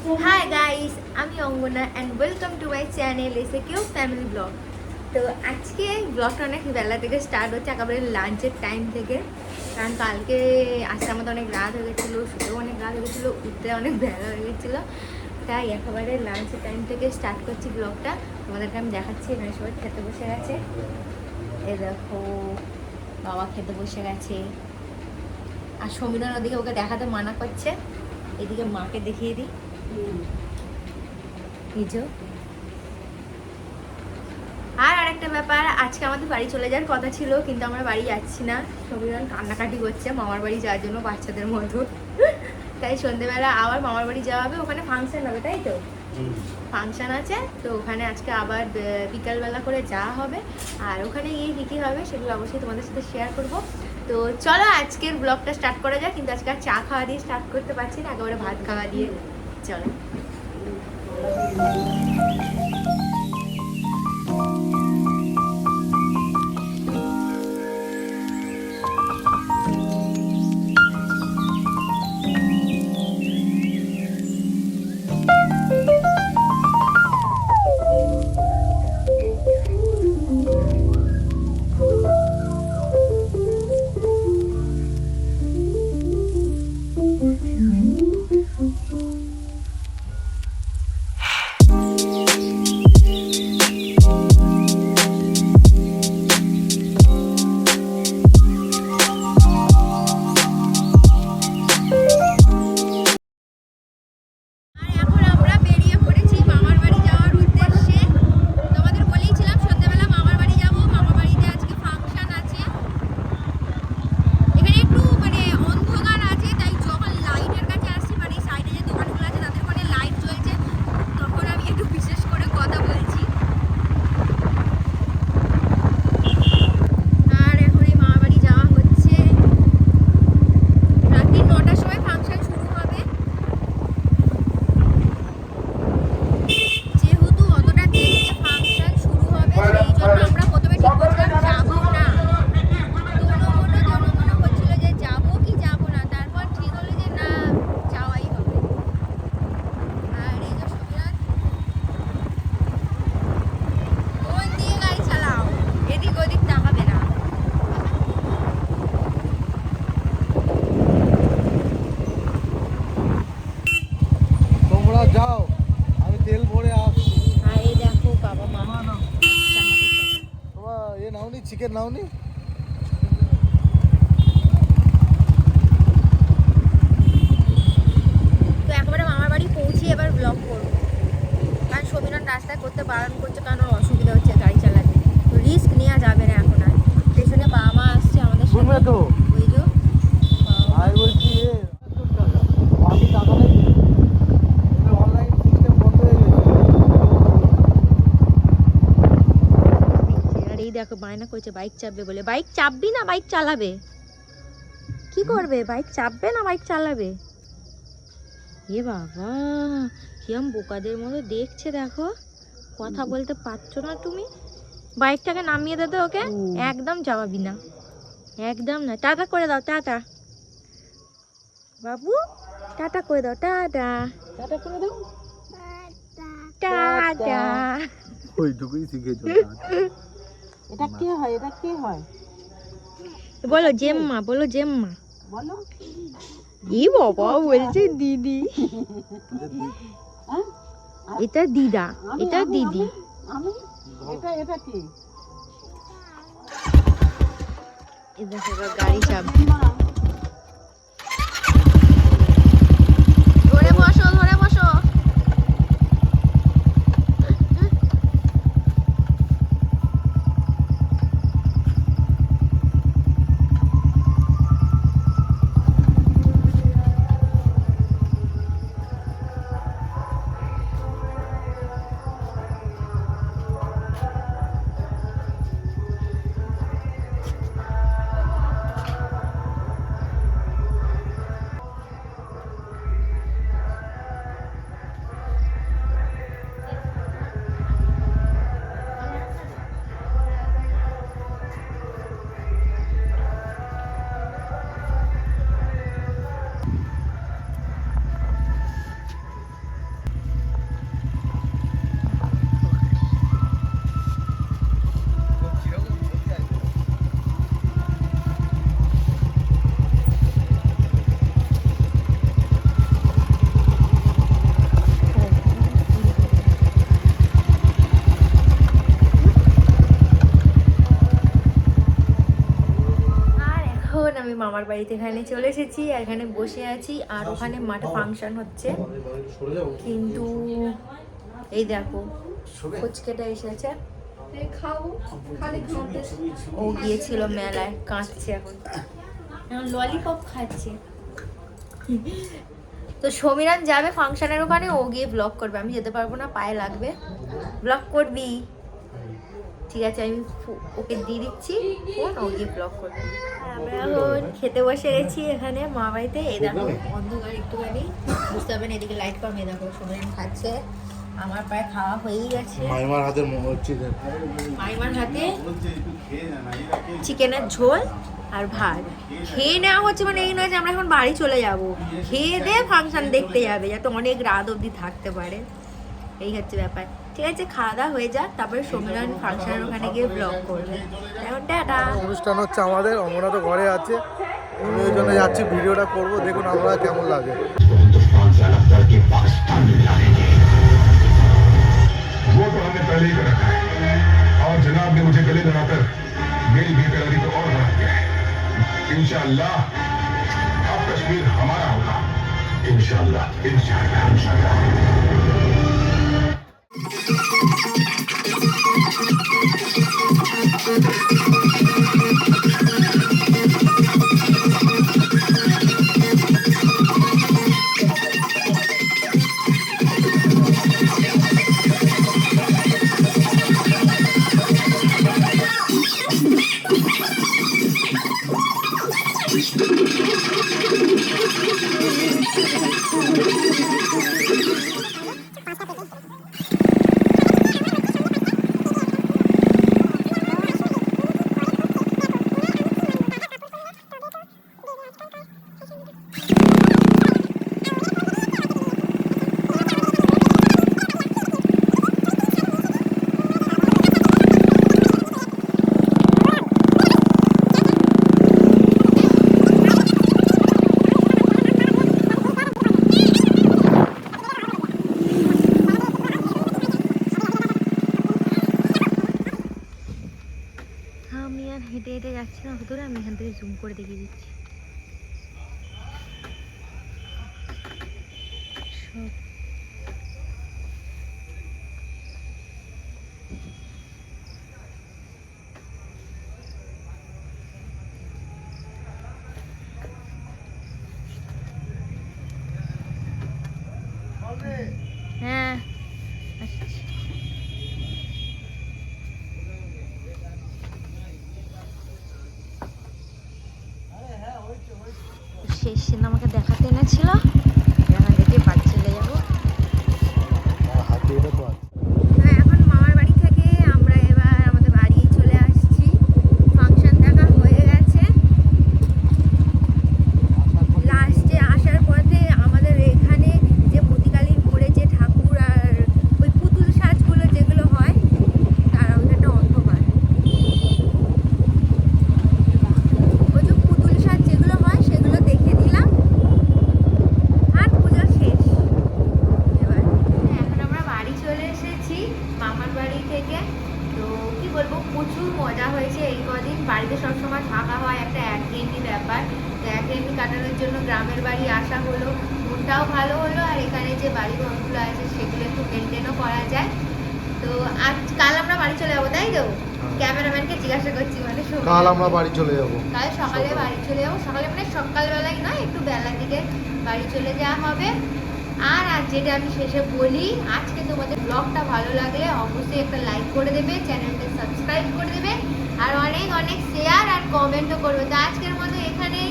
High guys আমি Angana and welcome to my channel এসে কেউ ফ্যামিলি ব্লগ তো আজকে ব্লগটা অনেক বেলা থেকে স্টার্ট হচ্ছে, একেবারে লাঞ্চের টাইম থেকে। কারণ কালকে আসতে আমাদের অনেক রাত হয়ে গেছিল, শুতেও অনেক রাত হয়ে গেছিল, উঠতে অনেক বেলা হয়ে গেছিল। তাই একেবারে লাঞ্চের টাইম থেকে স্টার্ট করছি ব্লগটা তোমাদেরকে আমি দেখাচ্ছি, এখানে সবাই খেতে বসে গেছে। এ দেখো, বাবা খেতে বসে গেছে। আর সমীরন ওদিকে ওকে দেখাতে মানা করছে। এদিকে মাকে দেখিয়ে দিই। আর আরেকটা ব্যাপার, আজকে আমাদের বাড়ি চলে যাওয়ার কথা ছিল, কিন্তু আমরা বাড়ি যাচ্ছি না। সমীরন কান্নাকাটি করছে, মামার বাড়ি যাওয়ার জন্য বাচ্চাদের মতো। তাই সন্ধেবেলা আবার মামার বাড়ি যাওয়া হবে, ওখানে ফাংশন হবে, তাই তো? ফাংশন আছে, তো ওখানে আজকে আবার বিকালবেলা করে যাওয়া হবে। আর ওখানে গিয়ে কী কী হবে সেগুলো অবশ্যই তোমাদের সাথে শেয়ার করব। তো চলো, আজকের ব্লগটা স্টার্ট করা যাক, কিন্তু আজকে আর চা খাওয়া দিয়ে স্টার্ট করতে পারছি না, একেবারে ভাত খাওয়া দিয়ে। চলো। যাও আমি তেল ভরে আসছি। এই দেখো বাবা মা। আসছে আমাদের সাথে। তোমরা এ নাওনি চিকেন নাওনি? তো একেবারে মামার বাড়ি পৌঁছে এবার ব্লগ করব। কারণ সমীরন রাস্তায় করতে বারণ করছে কারণ ওর অসুবিধা হচ্ছে গাড়ি চালাতে। তো রিস্ক নেওয়া যাবে না এখন আর। পেছনে বাবা মা আসছে আমাদের শুনবে তো ওই যে বাবা মা। আমি বলছি এ বাকি টাকা নেই অনলাইন সিস্টেম বন্ধ হয়ে গেছে আর এই দেখো বায়না করছে বাইক চাপবে বলে। বাইক চাপবি না বাইক চালাবে? কি করবে? বাইক চাপবে না বাইক চালাবে? এ বাবা কিরম বোকাদের মতো দেখছে দেখো। কথা বলতে পারছ না তুমি? বাইকটাকে নামিয়ে দে ওকে। একদম চাপাবি না। একদম না। টাটা করে দাও টাটা। বাবু টাটা করে দাও টাটা। টাটা করে দাও। টাটা। ওইটুকুই শিখেছো। এটা কে হয়? এটা কে হয়? বলো জেম্মা বলো জেম্মা। বলো। ই বাবা বলছে দিদি। হ্যাঁ? এটা দিদা এটা দিদি। আমি? এটা এটা কি? এই দেখো এবার গাড়ি চাপ। বাড়িতে এখানে চলে এসেছি, আর এখানে বসে আছি, আর ওখানে মাঠে ফাংশন হচ্ছে। কিন্তু এই দেখো, ফুচকেটা এসেছে ও গিয়েছিল মেলায়, কাঁদছে এখন। ললিপপ খাচ্ছে। তো সমীরান যাবে ফাংশনের ওখানে, ও গিয়ে ব্লগ করবে। আমি যেতে পারব না, পায়ে লাগবে। ব্লগ করবি? ঠিক আছে আমি ওকে দিয়ে দিচ্ছি ফোন ও গিয়ে ব্লগ করবে আর আমরা এখন খেতে বসে গেছি এখানে মা বাড়িতে এই দেখো অন্ধকার একটুখানি। বুঝতে পারবেন এদিকে লাইট কম এই দেখো সমীরণ খাচ্ছে। আমার প্রায় খাওয়া হয়েই গেছে। মাইমার হাতের চিকেন মাইমার হাতে চিকেনের ঝোল আর ভাত। খেয়ে নেওয়া হচ্ছে মানে এই নয় যে আমরা এখন বাড়ি চলে যাব। খেয়ে দিয়ে ফাংশন দেখতে যাবে যাতে অনেক রাত অবধি থাকতে পারে। এই হচ্ছে ব্যাপার। ঠিক আছে খাওয়া দাওয়া হয়ে যাক তারপরে সম্মেলন ফাংশনের ওখানে গিয়ে ব্লগ করবে এখন টাটা অনুষ্ঠান হচ্ছে আমাদের অমরা তো ঘরে আছে আমি ওই জন্য যাচ্ছি ভিডিওটা করব দেখুন আমরা কেমন লাগে हिंदुस्तान से अलग करके पाकिस्तान में मिलाएंगे वो तो हमने पहले ही कर रखा है और जनाब ने मुझे गले लगाकर मेरी बेकरारी को और बढ़ा दिया है इंशाअल्लाह अब कश्मीर हमारा होगा इंशाअल्लाह इंशाअल्लाह इंशाअल्लाह করে দেখিয়ে দিচ্ছি। সব হ্যাঁ আসছি শেষ সিন আমাকে দেখাতে এনেছিল এখান থেকে বাড়ি চলে যাব হাতে এটা তো আছে হ্যাঁ এখন মামার বাড়ি থেকে আমরা এবার আমাদের বাড়ি চলে আসছি ফাংশন দেখা হয়ে গেছে লাস্টে আসার পথে আমাদের এখানে যে মতিকালীর মোড়ে যে ঠাকুর আর ওই পুতুল সাজগুলো যেগুলো হয় তার ওইখানটা অন্ধকার ওই যে পুতুল সাজ যেগুলো হয় সেগুলো দেখে দিলাম আর পুজো শেষ এবার এখন আমরা বাড়ি চলে এসেছি মামার বাড়ি থেকে তো কি বলব প্রচুর মজা হয়েছে এই কদিন বাড়িতে সবসময় থাকা হয় একটা একঘেয়েমি ব্যাপার। তো একঘেয়েমি কাটানোর জন্য গ্রামের বাড়ি আসা হলো। মনটাও ভালো হলো আর এখানে যে বাড়ি ঘরগুলো আছে সেগুলো একটু মেনটেনও করা যায়। তো আজ কাল আমরা বাড়ি চলে যাব তাই তো? ক্যামেরাম্যানকে জিজ্ঞাসা করছি মানে কাল আমরা বাড়ি চলে যাব। কাল সকালে বাড়ি চলে যাব। সকালে মানে সকালবেলায় নয় একটু বেলার দিকে বাড়ি চলে যাওয়া হবে। আর আজ যেটা আমি শেষে বলি আজকে তোমাদের ব্লগটা ভালো লাগলে অবশ্যই একটা লাইক করে দেবে চ্যানেলটা সাবস্ক্রাইব করে দেবে আর অনেক অনেক শেয়ার আর কমেন্টও করবে। তো আজকের মতো এখানেই